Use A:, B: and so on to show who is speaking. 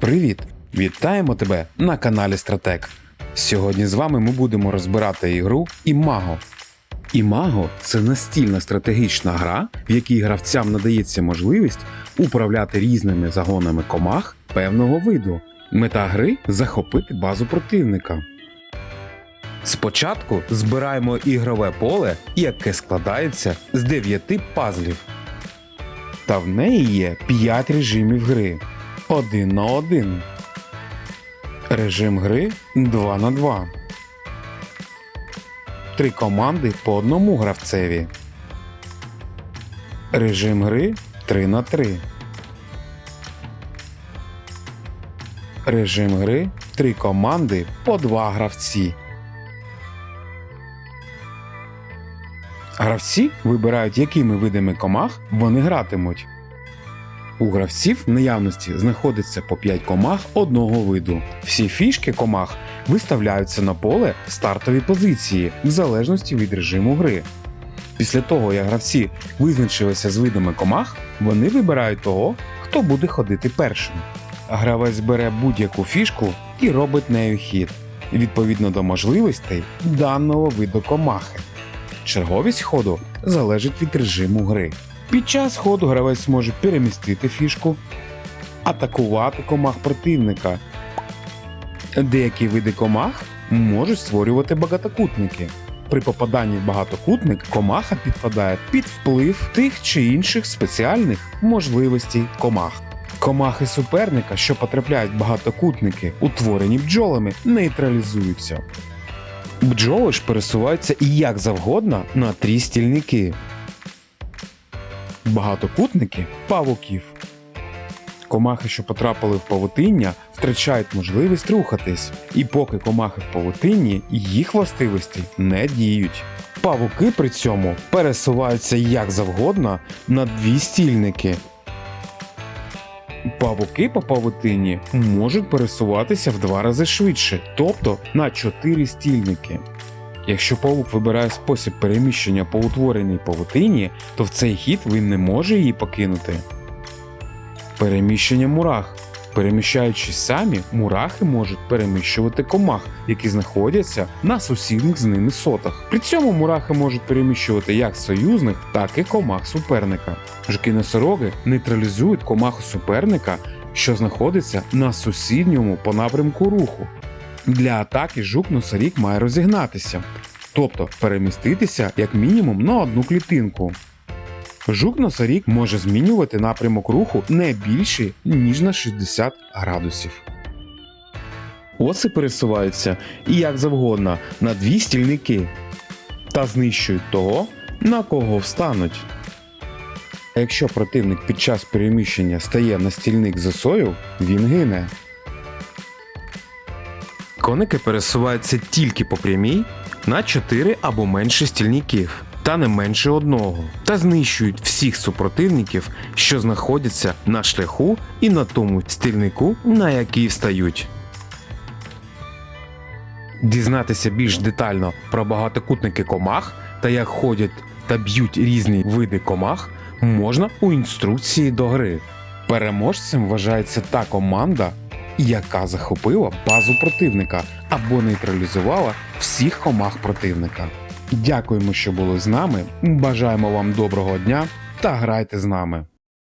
A: Привіт! Вітаємо тебе на каналі Стратек. Сьогодні з вами ми будемо розбирати ігру Імаго. Імаго це настільна стратегічна гра, в якій гравцям надається можливість управляти різними загонами комах певного виду. Мета гри захопити базу противника. Спочатку збираємо ігрове поле, яке складається з 9 пазлів. Та в неї є 5 режимів гри. 1 на 1. Режим гри 2 на 2. Три команди по одному гравцеві. Режим гри 3 на 3. Режим гри 3 команди по 2 гравці. Гравці вибирають, якими видами комах вони гратимуть. У гравців в наявності знаходиться по 5 комах одного виду. Всі фішки комах виставляються на поле в стартовій позиції в залежності від режиму гри. Після того, як гравці визначилися з видами комах, вони вибирають того, хто буде ходити першим. Гравець бере будь-яку фішку і робить нею хід відповідно до можливостей даного виду комахи. Черговість ходу залежить від режиму гри. Під час ходу гравець може перемістити фішку, атакувати комах противника. Деякі види комах можуть створювати багатокутники. При попаданні в багатокутник комаха підпадає під вплив тих чи інших спеціальних можливостей комах. Комахи суперника, що потрапляють в багатокутники, утворені бджолами, нейтралізуються. Бджоли ж пересуваються як завгодно на трі стільники. Багатокутники павуків. Комахи, що потрапили в павутиння, втрачають можливість рухатись, і поки комахи в павутинні, їх властивості не діють. Павуки при цьому пересуваються як завгодно на дві стільники. Павуки по павутині можуть пересуватися в два рази швидше, тобто на 4 стільники. Якщо павук вибирає спосіб переміщення по утвореній павутині, то в цей хід він не може її покинути. Переміщення мурах. Переміщаючись самі, мурахи можуть переміщувати комах, які знаходяться на сусідних з ними сотах. При цьому мурахи можуть переміщувати як союзних, так і комах суперника. Жуки-носороги нейтралізують комаху суперника, що знаходиться на сусідньому по напрямку руху. Для атаки жук-носоріг має розігнатися, тобто переміститися як мінімум на одну клітинку. Жук-носоріг може змінювати напрямок руху не більше, ніж на 60 градусів. Оси пересуваються і як завгодно на дві стільники та знищують того, на кого встануть. А якщо противник під час переміщення стає на стільник з осою, він гине. Коники пересуваються тільки по прямій на 4 або менше стільників, та не менше одного, та знищують всіх супротивників, що знаходяться на шляху і на тому стільнику, на який встають. Дізнатися більш детально про багатокутники комах та як ходять та б'ють різні види комах можна у інструкції до гри. Переможцем вважається та команда, яка захопила базу противника або нейтралізувала всіх комах противника. Дякуємо, що були з нами. Бажаємо вам доброго дня та грайте з нами.